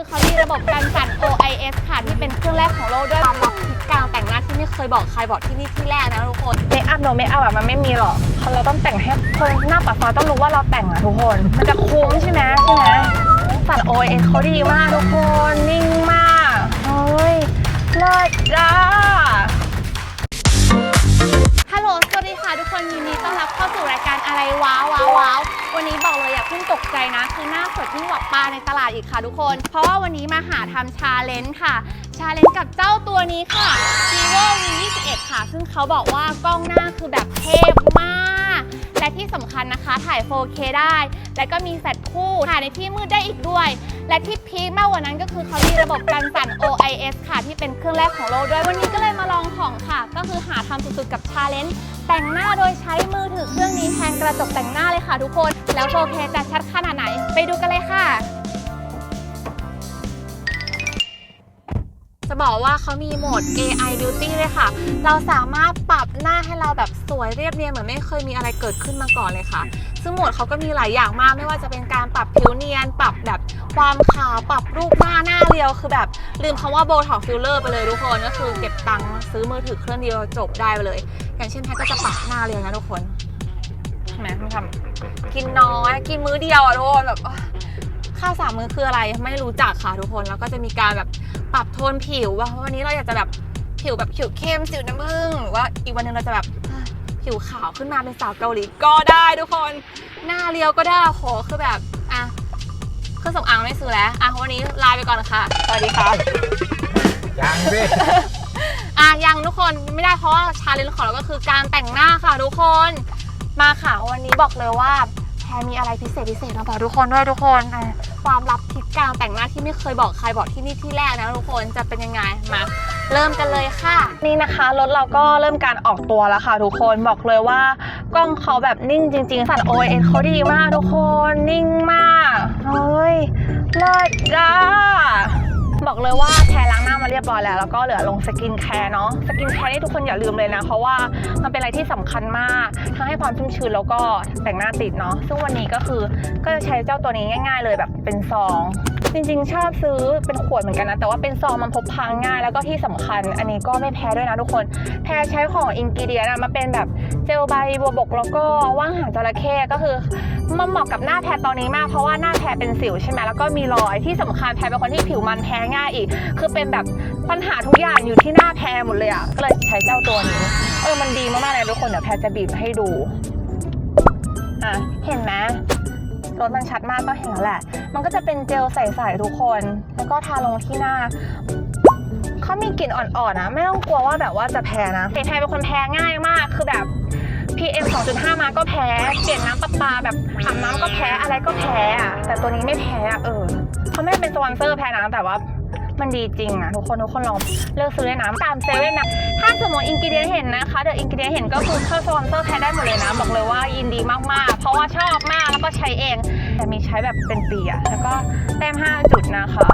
ือเขามีระบบการสั่น OIS ค่ะ ที่เป็นเครื่องแรกของโลกด้วยความล็อกทิศกางแต่งหน้าที่ไม่เคยบอกใครบอกที่นี่ที่แรกนะทุกคน เมคอัพโนเมคอัพอะมันไม่มีหรอกเราต้องแต่งให้คนหน้าปัดฟ้าต้องรู้ว่าเราแต่งอะทุกคน มันจะคุ้มใช่ไหมใช่ไหมสั่น OIS เขาดีมากทุกคนนิ่งมาก ทุกคน เพราะว่าวันนี้มาหาทำชาเลนจ์ค่ะ ชาเลนจ์กับเจ้าตัวนี้ค่ะ vivo v 21ค่ะ ซึ่งเขาบอกว่ากล้องหน้าคือแบบเทพมาก และที่สำคัญนะคะถ่าย 4K ได้ และก็มีแฟลชคู่ถ่ายในที่มืดได้อีกด้วย และที่พีคมากกว่านั้นก็คือเขามีระบบการสั่น OIS ค่ะ ที่เป็นเครื่องแรกของโลกด้วยวันนี้ก็เลยมาลองของค่ะ ก็คือหาทำสุดๆกับชาเลนจ์แต่งหน้าโดยใช้มือถือเครื่องนี้แทนกระจกแต่งหน้าเลยค่ะทุกคน แล้ว 4K จะชัดขนาดไหน ไปดูกันเลยค่ะ บอกว่าเขามีโหมด AI Beauty เลยค่ะ เราสามารถปรับหน้าให้เราแบบสวยเรียบเนียนเหมือนไม่เคยมีอะไรเกิดขึ้นมาก่อนเลยค่ะ ซึ่งโหมดเขาก็มีหลายอย่างมาก ไม่ว่าจะเป็นการปรับผิวเนียน ปรับแบบความขาว ปรับรูปหน้าหน้าเรียว คือแบบลืมคำว่าโบท็อกฟิลเลอร์ไปเลยทุกคน ก็คือเก็บตังค์ซื้อมือถือเครื่องเดียวจบได้ไปเลย อย่างเช่นแพทก็จะปรับหน้าเรียวนะทุกคนใช่ไหมทำกินน้อยกินมื้อเดียวอะทุกคนแบบข้าวสามมื้อคืออะไรไม่รู้จักค่ะทุกคน แล้วก็จะมีการแบบ ปรับโทนผิวว่าวันนี้เราอยากจะแบบผิวแบบผิวเข้มสิวน้ำผึ้งหรือว่าอีกวันหนึงเราจะแบบอะผิวขาวขึ้นมาเป็นสาวเกาหลีก็ได้ทุกคน หน้าเรียวก็ได้โหคือแบบอะเครื่องสำอางไม่ซื้อแล้วอะวันนี้ลาไปก่อนค่ะสวัสดีค่ะยังสิอะยังทุกคนไม่ได้เพราะว่าชาเลนจ์ของเราก็คือการแต่งหน้าค่ะทุกคนมาค่ะวันนี้บอกเลยว่าแพรมีอะไรพิเศษพิเศษมาบอกทุกคนด้วยทุกคนอะ ความลับทิศกลางแต่งหน้าที่ไม่เคยบอกใครบอกที่นี่ที่แรกนะทุกคนจะเป็นยังไงมาเริ่มกันเลยค่ะ นี่นะคะรถเราก็เริ่มการออกตัวแล้วค่ะ ทุกคนบอกเลยว่ากล้องเขาแบบนิ่งจริง ๆ สัตว์โอเขาดีมากทุกคนนิ่งมากเฮ้ยเลิศจ้าบอกเลยว่าแทน รียบร้อยแล้วแล้วก็เหลือลงสกินแคร์เนาะสกินแคร์นี่ทุกคนอย่าลืมเลยนะ เพราะว่ามันเป็นอะไรที่สำคัญมากทั้งให้ความชุ่มชื้นแล้วก็แต่งหน้าติดเนาะซึ่งวันนี้ก็คือก็จะใช้เจ้าตัวนี้ง่าย ๆ เลยแบบเป็นซองจริงๆ ชอบซื้อเป็นขวดเหมือนกันนะ แต่ว่าเป็นซองมันพกพาง่ายแล้วก็ที่สำคัญ อันนี้ก็ไม่แพ้ด้วยนะทุกคน แพ้ใช้ของอินกิเดียนะมาเป็นแบบเจลใบบัวบกแล้วก็ว่างหางจระเข้ก็คือ มันเหมาะกับหน้าแพ้ตอนนี้มากเพราะว่าหน้าแพ้เป็นสิวใช่ไหมแล้วก็มีรอยที่สำคัญแพ้เป็นคนที่ผิวมันแพ้ง่ายอีก คือเป็นแบบปัญหาทุกอย่างอยู่ที่หน้าแพ้หมดเลยอะก็เลยใช้เจ้าตัวนี้เออมันดีมากๆเลยทุกคนเดี๋ยวแพ้จะบีบให้ดูอะเห็นไหมรถมันชัดมากก็เห็นแล้วแหละ มันก็จะเป็นเจลใสๆทุกคน แล้วก็ทาลงที่หน้าเขามีกลิ่นอ่อนๆนะ ไม่ต้องกลัวว่าแบบว่าจะแพ้นะเทยเป็นคนแพ้ง่ายมาก คือแบบ PM 2.5 มาก็แพ้ เปลี่ยนน้ำประปาแบบอาบน้ำก็แพ้อะไรก็แพ้อะแต่ตัวนี้ไม่แพ้อะเออเขาไม่ได้เป็นสปอนเซอร์แพ้นะแต่ว่ามันดีจริงอะทุกคนทุกคนลองเลือกซื้อได้นะตามเซเว่นนะถ้าสมมติอินกิเดียเห็นนะคะเดี๋ยวอินกิเดียเห็นก็คือเข้าสปอนเซอร์แพ้ได้หมดเลยนะ บอกเลยว่ายินดีมากๆ เพราะว่าชอบมากแล้วก็ใช้เอง แต่มีใช้แบบเป็นปีอะแล้วก็แต้ม5 จุดนะคะ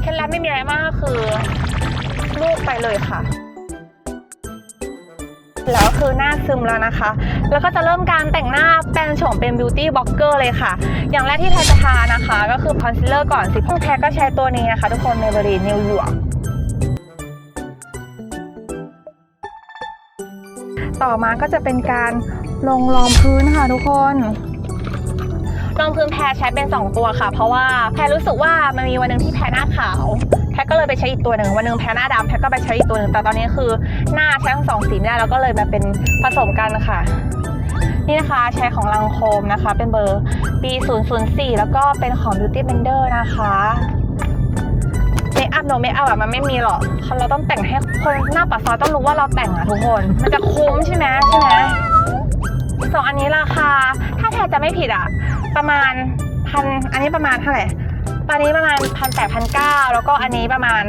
เคล็ดลับไม่มีอะไรมากคือลูกไปเลยค่ะ แล้วคือหน้าซึมแล้วนะคะ แล้วก็จะเริ่มการแต่งหน้าแปลงโฉมเป็นบิวตี้บล็อกเกอร์เลยค่ะ อย่างแรกที่แพรจะทานะคะ ก็คือคอนซีลเลอร์ก่อนสิพวกแพรก็ใช้ตัวนี้นะคะ ทุกคนเมเบรีนิวยอร์กต่อมาก็จะเป็นการลงรองพื้นค่ะทุกคนรองพื้นแพรใช้เป็น 2 ตัวค่ะ เพราะว่าแพรรู้สึกว่ามันมีวันหนึ่งที่แพรหน้าขาว แพรก็เลยไปใช้อีกตัวหนึ่งวันหนึ่งแพรหน้าดำแพรก็ไปใช้อีกตัวหนึ่งแต่ตอนนี้คือ หน้าใช้ทั้งสองสีไม่ได้แล้วก็เลยมาเป็นผสมกันค่ะ นี่นะคะใช้ของลังโคมนะคะ เป็นเบอร์ปี004 แล้วก็เป็นของ Beauty Blender นะคะเมคอัพโนเมคอัพอะมันไม่มีหรอกเราต้องแต่งให้คนหน้าปากซอยต้องรู้ว่าเราแต่งอะทุกคน มันจะคุ้มใช่ไหมใช่ไหมสองอันนี้ราคา ถ้าแพรจะไม่ผิดอะประมาณพันอันนี้ประมาณเท่าไหร่ อันนี้ประมาณพันแปดพันเก้าแล้วก็อันนี้ประมาณ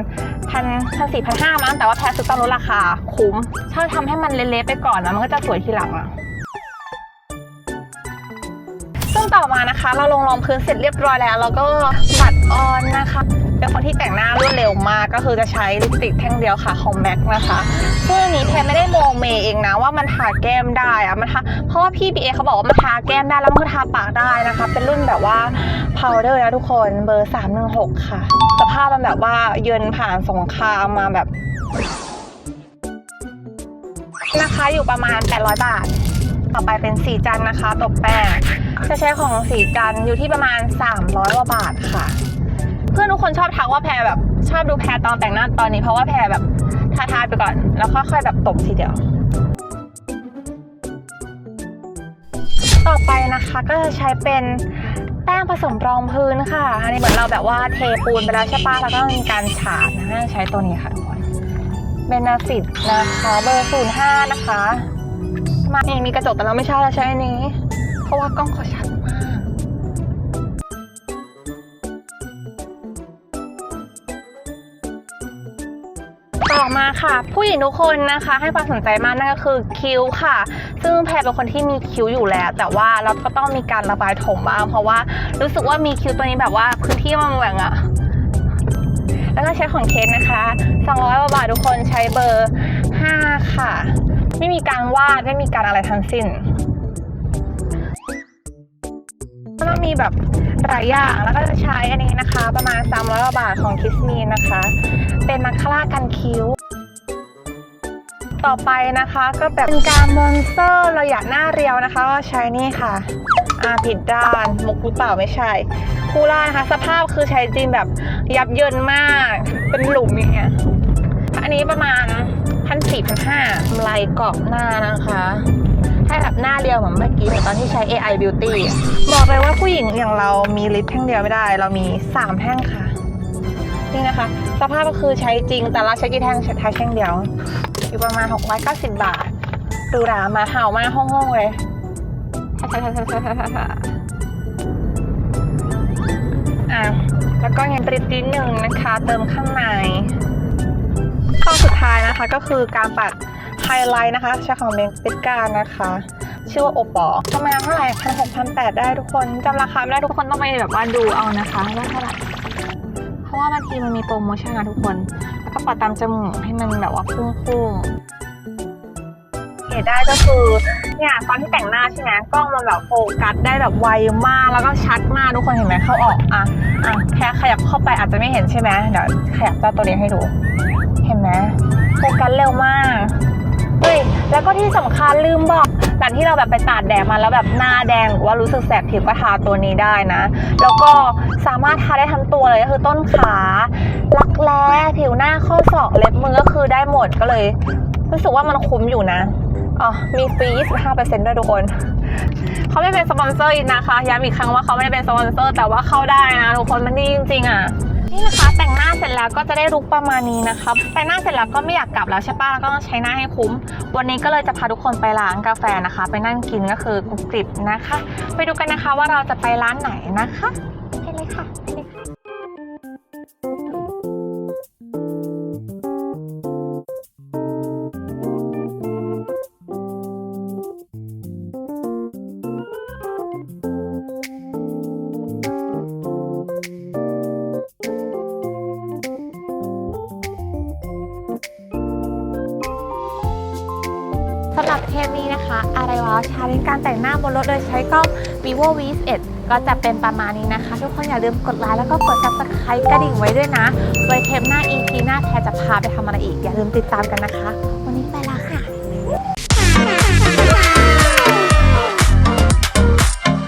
พันพันสี่พันห้ามั้งแต่ว่าแพรซื้อตอนลดราคาคุ้ม ถ้าทำให้มันเละๆไปก่อนนะมันก็จะสวยทีหลังอะซึ่งต่อมานะคะ เราลงรองพื้นเสร็จเรียบร้อยแล้ว แล้วก็บัดออนนะคะ เป็นคนที่แต่งหน้ารวดเร็วมากก็คือจะใช้ลิปสติกแท่งเดียวค่ะของแม็กนะคะซึ่งอันนี้แพรไม่ได้โมเมเองนะว่ามันทาแก้มได้อะมันทาเพราะว่าพี่บีเอเขาบอกว่ามันทาแก้มได้แล้วมันก็ทาปากได้นะคะ เป็นรุ่นแบบว่าพาวเดอร์นะทุกคนเบอร์ 316 ค่ะ สภาพมันแบบว่าเยินผ่านสงครามมาแบบนะคะอยู่ประมาณ 800 บาท ต่อไปเป็นสีจันนะคะ ตบแป้งจะใช้ของสีจันอยู่ที่ประมาณ 300กว่าบาทค่ะ เพื่อนทุกคนชอบทักว่าแพรแบบ ชอบดูแพรตอนแต่งหน้าตอนนี้เพราะว่าแพรแบบทาทาๆไปก่อน แล้วค่อยๆแบบตบทีเดียว ต่อไปนะคะก็จะใช้เป็นแป้งผสมรองพื้นค่ะ อันนี้เหมือนเราแบบว่าเทปูนไปแล้วใช่ปะแล้วก็มีการฉาบนะใช้ตัวนี้ค่ะทุกคนเบนาฟิตนะคะเบอร์ศูนย์ห้านะคะ มานี่มีกระจกแต่เราไม่ใช่เราใช้อันนี้ เพราะว่ากล้องเขาชัด มากต่อมาค่ะ ผู้หญิงทุกคนนะคะ ให้ความสนใจมากนั่นก็คือคิ้วค่ะ ซึ่งแพรเป็นคนที่มีคิ้วอยู่แล้ว แต่ว่าเราก็ต้องมีการระบายถมบ้างเพราะว่ารู้สึกว่ามีคิ้วตัวนี้แบบว่าพื้นที่มันแหว่งอะแล้วก็ใช้ของเคสนะคะ 200 บาททุกคนใช้เบอร์ 5 ค่ะ ไม่มีการวาดไม่มีการอะไรทั้งสิ้น ก็มีแบบหลายอย่างแล้วก็จะใช้อันนี้นะคะ ประมาณ300บาทของคิสมีนะคะ เป็นมาคาร่ากันคิ้ว ต่อไปนะคะก็แบบเป็นการมอนสเตอร์เราอยากหน้าเรียวนะคะ ก็ใช้นี่ค่ะอ่าผิดด้านมุกหรือเปล่าไม่ใช่คูล่านะคะ สภาพคือใช้จริงแบบยับเยินมาก เป็นหลุมอย่างเงี้ยอันนี้ประมาณพันสี่พันห้าลายกรอบหน้านะคะ ให้แบบหน้าเรียวเหมือนเมื่อกี้เหมือนตอนที่ใช้ AI Beauty บอกเลยว่าผู้หญิงอย่างเรามีลิปแท่งเดียวไม่ได้ เรามี 3 แท่งค่ะ นี่นะคะ สภาพก็คือใช้จริงแต่เราใช้กี่แท่งใช้แท่งเดียว อยู่ประมาณ 690 บาทดูรามาเห่ามากห้องๆเลยอะแล้วก็ยังติดนิดนึงนะคะ เติมข้างในข้อสุดท้ายนะคะก็คือการปัด ไฮไลท์นะคะช้ของเมนติการนะคะชื่อว่าโอปอประมาณเท่าไหร่พันหกพันแปดได้ทุกคนจำราคาไม่ได้ทุกคนต้องไปแบบว่าดูเอานะคะว่าเท่าไหร่เพราะว่าบางทีมันมีโปรโมชั่นนะทุกคน แล้วก็ปัดตามจมูกให้มันแบบว่าพุ่งๆเหตุได้ก็คือเนี่ยตอนที่แต่งหน้าใช่ไหมกล้องมันแบบโฟกัสได้แบบไวมากแล้วก็ชัดมากทุกคนเห็นไหมเข้าออกอะอะแค่ขยับเข้าไปอาจจะไม่เห็นใช่ไหมเดี๋ยวขยับเจ้าตัวนี้ให้ดู เห็นไหมโฟกัสเร็วมาก แล้วก็ที่สำคัญลืมบอกหลังที่เราแบบไปตากแดดมาแล้วแบบหน้าแดงหรือว่ารู้สึกแสบผิวก็ทาตัวนี้ได้นะ แล้วก็สามารถทาได้ทั้งตัวเลยก็คือต้นขารักแร้ผิวหน้าข้อศอกเล็บมือก็คือได้หมดก็เลย รู้สึกว่ามันคุ้มอยู่นะอ๋อมีฟรี 25%ด้วยทุกคน เขาไม่เป็นสปอนเซอร์อีกนะคะ ย้ำอีกครั้งว่าเขาไม่ได้เป็นสปอนเซอร์ แต่ว่าเข้าได้นะทุกคน มันดีจริงๆอะ นี่นะคะแต่งหน้าเสร็จแล้วก็จะได้ลุกประมาณนี้นะคะแต่งหน้าเสร็จแล้วก็ไม่อยากกลับแล้วใช่ปะแล้วก็ต้องใช้หน้าให้คุ้ม วันนี้ก็เลยจะพาทุกคนไปร้านกาแฟนะคะ ไปนั่งกินก็คือกรุบกริบนะคะ ไปดูกันนะคะว่าเราจะไปร้านไหนนะคะไปเลยค่ะไปเลยค่ะ นี้นะคะ อะไรวะชาเลนจ์การแต่งหน้าบนรถโดยใช้กล้อง vivo v 1ก็จะเป็นประมาณนี้นะคะ ทุกคนอย่าลืมกดไลค์แล้วก็กด subscribe กระดิ่งไว้ด้วยนะ ไว้เทปหน้า EP หน้าแพรจะพาไปทำอะไรอีก อย่าลืมติดตามกันนะคะ วันนี้ไปละ